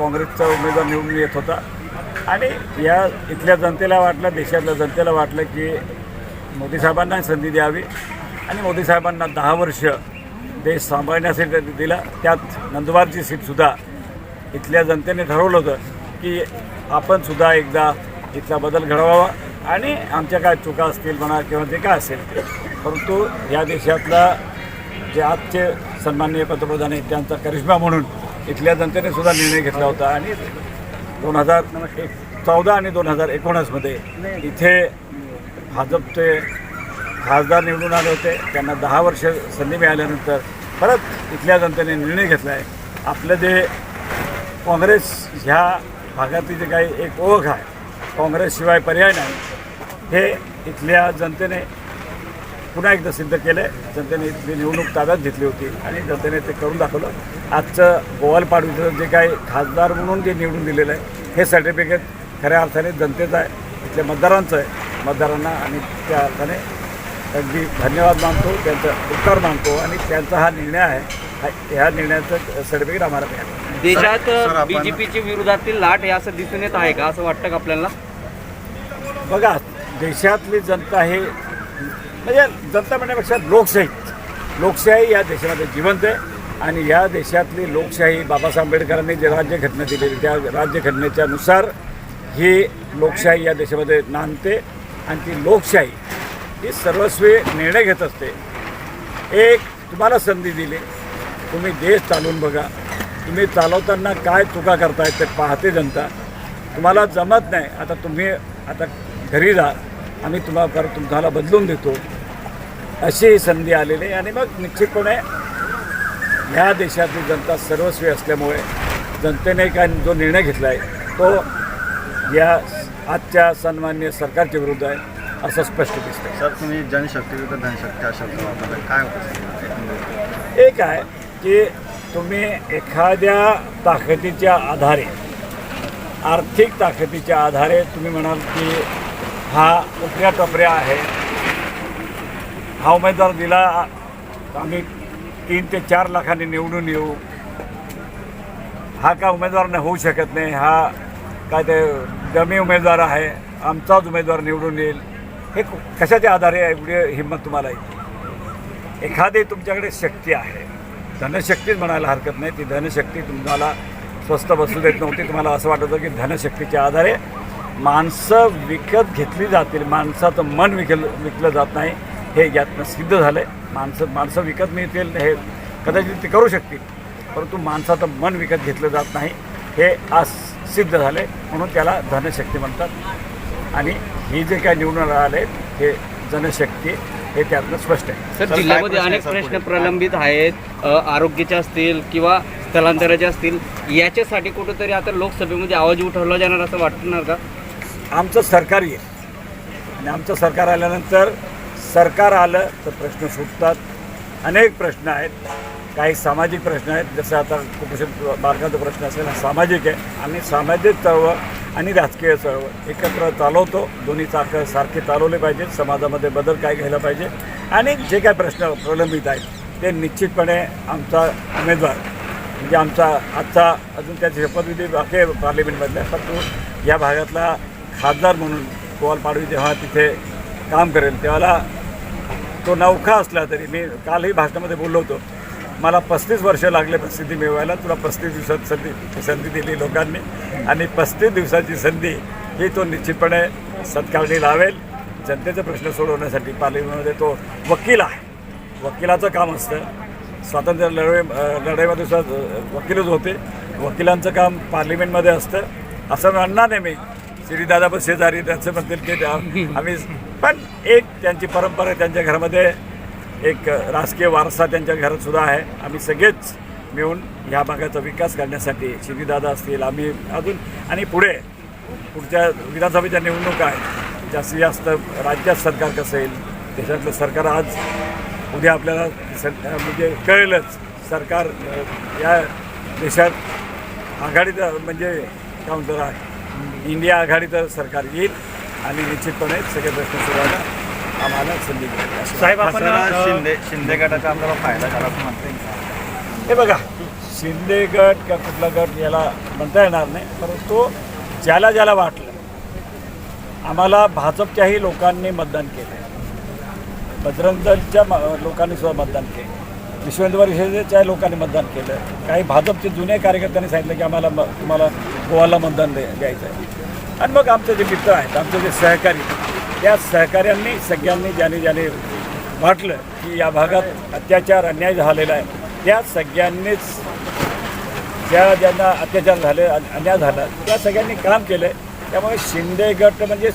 काँग्रेसचा उमेदवार निवडून येत होता. आणि या इथल्या जनतेला वाटलं देशातल्या जनतेला वाटलं की मोदी साहेबांना संधी द्यावी. आणि मोदी साहेबांना दहा वर्ष देश सांभाळण्यासाठी दिला. त्यात नंदुरबारची सीटसुद्धा इथल्या जनतेने ठरवलं होतं की आपणसुद्धा एकदा इथला बदल घडवावा. आणि आमच्या काय चुका असतील म्हणा किंवा जे काय असेल ते परंतु या देशातला जे आजचे सन्माननीय पंतप्रधान आहेत त्यांचा करिश्मा म्हणून इथल्या जनतेने सुद्धा निर्णय घेतला होता आणि दोन हजार चौदा आणि दोन हजार एकोणीसमध्ये इथे भाजपचे खासदार निवडून आले होते. त्यांना दहा वर्ष संधी मिळाल्यानंतर परत इथल्या जनतेने निर्णय घेतला आहे. आपलं जे काँग्रेस ह्या भागातली जे काही एक ओळख आहे काँग्रेसशिवाय पर्याय नाही हे इथल्या जनतेने पुन्हा एकदा सिद्ध केलं आहे जनतेने इथली निवडणूक ताब्यात घेतली होती आणि जनतेने ते करून दाखवलं. आजचं गोवालपाडवीचं जे काही खासदार म्हणून जे निवडून दिलेलं आहे हे सर्टिफिकेट खऱ्या अर्थाने जनतेचं आहे. इथल्या मतदारांचं आहे. मतदारांना आणि त्या अर्थाने अगदी धन्यवाद मानतो त्यांचा उपकार मानतो आणि त्यांचा हा निर्णय आहे. हा- ह्या निर्णयाचं सर्टिफिकेट आम्हाला मिळालं. देशात बीजेपीच्या विरोधातील लाट हे असं दिसून येत आहे का? असं वाटतं का आपल्याला? बघा देशातली जनता हे म्हणजे जनता म्हणण्यापेक्षा लोकशाही. लोकशाही या देशामध्ये जिवंत आहे आणि या देशातली लोकशाही बाबासाहेब आंबेडकरांनी जे राज्यघटना दिलेली त्या राज्यघटनेच्या नुसार ही लोकशाही या देशामध्ये नांदते आणि ती लोकशाही ही सर्वस्वी निर्णय घेत असते. एक तुम्हाला संधी दिली. तुम्ही देश चालवून बघा. तुम्ही चालवताना काय चुका करतायत ते पाहते जनता. तुम्हाला जमत नाही. आता तुम्ही आता घरी जा. आम्ही तुम्हाला परत तुम्हाला बदलून देतो. अशी संधी आलेली आहे. आणि मग निश्चितपणे ह्या देशातली जनता सर्वस्वी असल्यामुळे जनतेने काय जो निर्णय घेतला आहे तो या आजच्या सन्मान्य सरकारच्या विरुद्ध आहे असं स्पष्ट दिसतंय. सर तुम्ही जनशक्ती विरुद्ध धनशक्ती वापरला काय होतं एक आहे की तुम्ही एखाद्या ताकदीच्या आधारे आर्थिक ताकदीच्या आधारे तुम्ही म्हणाल की हा उपऱ्या टपऱ्या आहे. हा उमेदवार दिला आम्ही तीन ते चार लाखांनी निवडून येऊ. हा का उमेदवार नाही होऊ शकत नाही. हा काय ते डमी उमेदवार आहे आमचाच उमेदवार निवडून येईल. हे कशाच्या आधारे एवढी हिंमत तुम्हाला येते एखादी तुमच्याकडे शक्ती आहे. धनशक्तीच म्हणायला हरकत नाही. ती धनशक्ती तुम्हाला स्वस्त बसू देत नव्हती. तुम्हाला असं वाटत होतं की धनशक्तीच्या आधारे माणसं विकत घेतली जातील माणसाचं मन विकल विकलं जात नाही हे यातनं सिद्ध झालं आहे माणसं माणसं विकत मिळतील हे कदाचित ते करू शकतील परंतु माणसाचं मन विकत घेतलं जात नाही हे आज सिद्ध झाले म्हणून त्याला धनशक्ती म्हणतात. आणि ही जे काय निवडून आले हे जनशक्ती हे त्यातनं स्पष्ट आहे. सर जिल्ह्यामध्ये अनेक प्रश्न? प्रलंबित आहेत आरोग्याचे असतील किंवा स्थलांतराचे असतील याच्यासाठी कुठंतरी आता लोकसभेमध्ये आवाज उठवला जाणार असं वाटणार का? आमचं सरकार येईल. आणि आमचं सरकार आल्यानंतर सरकार आलं तर प्रश्न सुटतात. अनेक प्रश्न आहेत. काही सामाजिक प्रश्न आहेत. जसं आता कुपोषण मार्गाचा प्रश्न असेल हा सामाजिक आहे. आम्ही सामाजिक चळवळ आणि राजकीय चळवळ एकत्र चालवतो. दोन्ही चाक सारखे चालवले पाहिजेत समाजामध्ये बदल काय घ्यायला पाहिजे. आणि जे काय प्रश्न प्रलंबित आहेत ते निश्चितपणे आमचा उमेदवार म्हणजे आमचा आजचा अजून त्याची शपथविधी बाकी आहे पार्लिमेंटमधल्या परंतु या भागातला खासदार म्हणून गोवाल पाडवी जेव्हा तिथे काम करेल तेव्हाला तो नौखा असला तरी मी कालही भाषणामध्ये बोललो होतो मला पस्तीस वर्ष लागले प्रसिद्धी मिळवायला तुला पस्तीस दिवसात संधी संधी दिली लोकांनी आणि पस्तीस दिवसाची संधी ही तो निश्चितपणे सत्कारणी लावेल. जनतेचे प्रश्न सोडवण्यासाठी पार्लिमेंटमध्ये तो वकील आहे. वकिलाचं काम असतं. स्वातंत्र्य लढवे लढाईमध्ये सुद्धा वकीलच होते. वकिलांचं काम पार्लिमेंटमध्ये असतं. असं म्हणणार नाही मी. श्रीदादा पण शेजारी त्यांचं म्हणतील की आम्ही पण एक त्यांची परंपरा त्यांच्या घरामध्ये एक राजकीय वारसा त्यांच्या घरात सुद्धा आहे. आम्ही सगळेच मिळून ह्या भागाचा विकास करण्यासाठी श्रीदादा असतील आम्ही अजून आणि पुढे पुढच्या विधानसभेच्या निवडणुका आहेत. जास्तीत जास्त राज्यात सरकार कसं येईल देशातलं सरकार आज उद्या आपल्याला म्हणजे कळेलच. सरकार या देशात आघाडीचं म्हणजे काय म्हणतो इंडिया आघाडीचं सरकार येईल आणि निश्चितपणे सगळे प्रश्न सोडवायला आम्हाला संधी मिळेल. साहेब आपण शिंदे शिंदे गटाचा आपल्याला फायदा झाला? हे बघा शिंदे गट का कुठला गट याला म्हणता येणार नाही परंतु ज्याला ज्याला वाटलं आम्हाला भाजपच्याही लोकांनी मतदान केलं बजरंग दलच्या म- लोकांनी सुद्धा मतदान केलं विश्वेंद्र परिषदेच्या लोकांनी मतदान केलं. काही भाजपचे जुने कार्यकर्त्यांनी सांगितलं की आम्हाला म- तुम्हाला गोवाला मतदान दे द्यायचं आहे. आणि मग आमचे जे मित्र आहेत आमचे जे सहकारी त्या सहकाऱ्यांनी सगळ्यांनी ज्याने ज्याने वाटलं की या भागात अत्याचार अन्याय झालेला आहे त्या सगळ्यांनीच ज्या ज्यांना अत्याचार झाले अन्याय झाला त्या सगळ्यांनी काम केलं आहे त्यामुळे शिंदे गट म्हणजे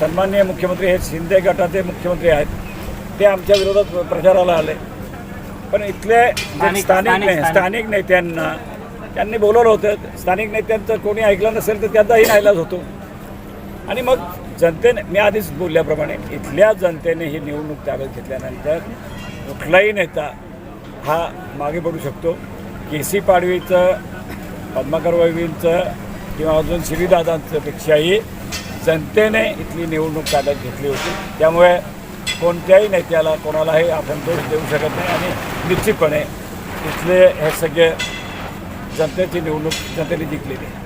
सन्माननीय मुख्यमंत्री हे शिंदे गटाचे मुख्यमंत्री आहेत. ते आमच्या विरोधात प्रचाराला आले. पण इथले जे स्थानिक ने स्थानिक नेत्यांना त्यांनी. बोलवलं होतं स्थानिक नेत्यांचं कोणी ऐकलं नसेल तर त्यांचाही नाईलाज होतो. आणि मग जनतेने मी आधीच बोलल्याप्रमाणे इथल्या जनतेने ही निवडणूक ताब्यात घेतल्यानंतर कुठलाही नेता हा मागे पडू शकतो. के सी पाडवीचं पद्माकर वैवींचं किंवा अजून श्रीदादांचं पेक्षाही जनतेने इथली निवडणूक ताब्यात घेतली होती. त्यामुळे कोणत्याही नेत्याला कोणालाही आपण दोष देऊ शकत नाही आणि निश्चितपणे इथले हे सगळे जनतेची निवडणूक जनतेने जिंकलेली आहे.